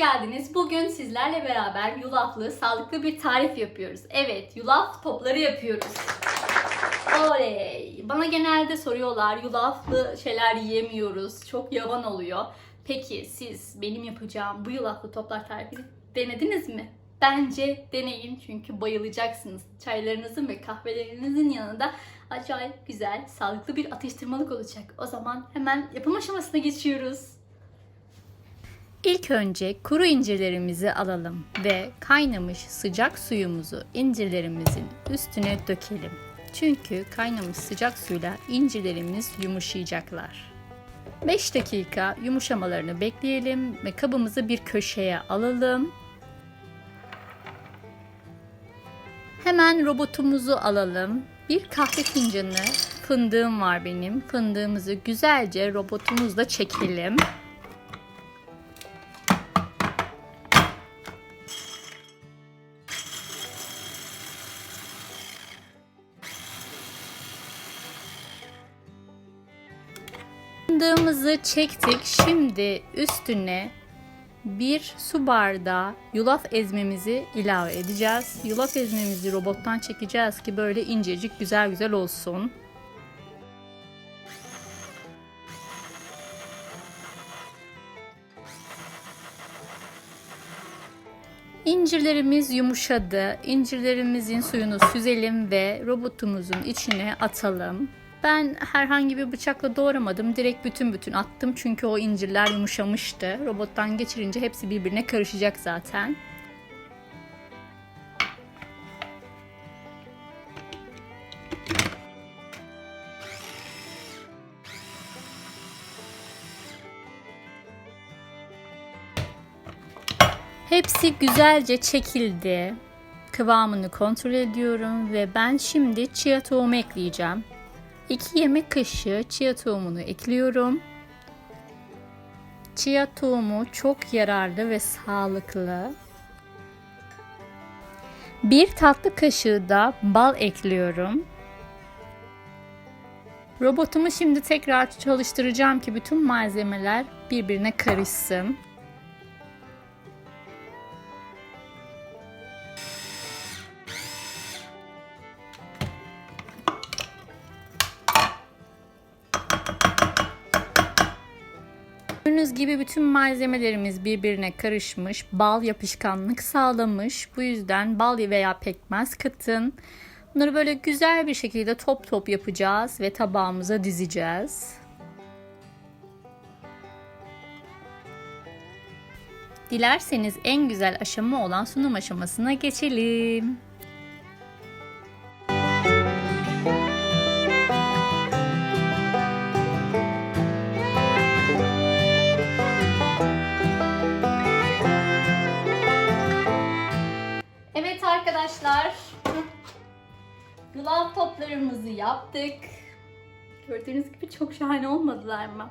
geldiniz. Bugün sizlerle beraber yulaflı, sağlıklı bir tarif yapıyoruz. Evet, yulaf topları yapıyoruz. Oley! Bana genelde soruyorlar, yulaflı şeyler yiyemiyoruz, çok yavan oluyor. Peki siz benim yapacağım bu yulaflı toplar tarifini denediniz mi? Bence deneyin çünkü bayılacaksınız. Çaylarınızın ve kahvelerinizin yanında acayip güzel, sağlıklı bir atıştırmalık olacak. O zaman hemen yapım aşamasına geçiyoruz. İlk önce kuru incirlerimizi alalım ve kaynamış sıcak suyumuzu incirlerimizin üstüne dökelim. Çünkü kaynamış sıcak suyla incirlerimiz yumuşayacaklar. 5 dakika yumuşamalarını bekleyelim ve kabımızı bir köşeye alalım. Hemen robotumuzu alalım. Bir kahve fincanı fındığım var benim. Fındığımızı güzelce robotumuzla çekelim. Fındığımızı çektik. Şimdi üstüne bir su bardağı yulaf ezmemizi ilave edeceğiz. Yulaf ezmemizi robottan çekeceğiz ki böyle incecik güzel güzel olsun. İncirlerimiz yumuşadı. İncirlerimizin suyunu süzelim ve robotumuzun içine atalım. Ben herhangi bir bıçakla doğramadım. Direkt bütün bütün attım. Çünkü o incirler yumuşamıştı. Robottan geçirince hepsi birbirine karışacak zaten. Hepsi güzelce çekildi. Kıvamını kontrol ediyorum ve ben şimdi chia tohumu ekleyeceğim. 2 yemek kaşığı chia tohumunu ekliyorum. Chia tohumu çok yararlı ve sağlıklı. Bir tatlı kaşığı da bal ekliyorum. Robotumu şimdi tekrar çalıştıracağım ki bütün malzemeler birbirine karışsın. Gördüğünüz gibi bütün malzemelerimiz birbirine karışmış, bal yapışkanlık sağlamış. Bu yüzden bal veya pekmez katın. Bunları böyle güzel bir şekilde top top yapacağız ve tabağımıza dizeceğiz. Dilerseniz en güzel aşama olan sunum aşamasına geçelim. Evet Yulaf toplarımızı yaptık. Gördüğünüz gibi çok şahane olmadılar mı?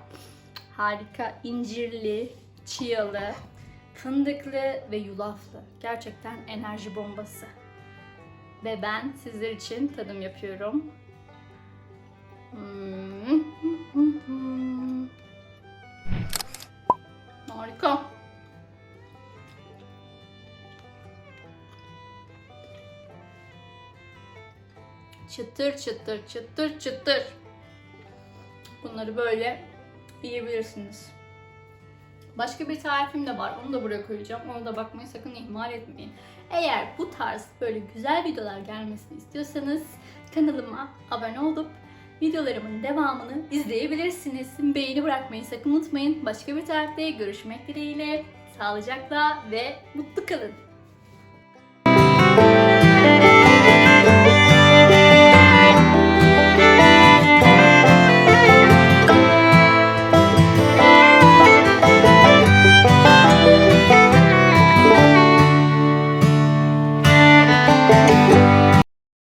Harika incirli, çiyalı, fındıklı ve yulaflı. Gerçekten enerji bombası. Ve ben sizler için tadım yapıyorum. Hmm. Çıtır çıtır çıtır çıtır. Bunları böyle yiyebilirsiniz. Başka bir tarifim de var. Onu da buraya koyacağım. Ona da bakmayı sakın ihmal etmeyin. Eğer bu tarz böyle güzel videolar gelmesini istiyorsanız kanalıma abone olup videolarımın devamını izleyebilirsiniz. Beğeni bırakmayı sakın unutmayın. Başka bir tarifte görüşmek dileğiyle. Sağlıcakla ve mutlu kalın.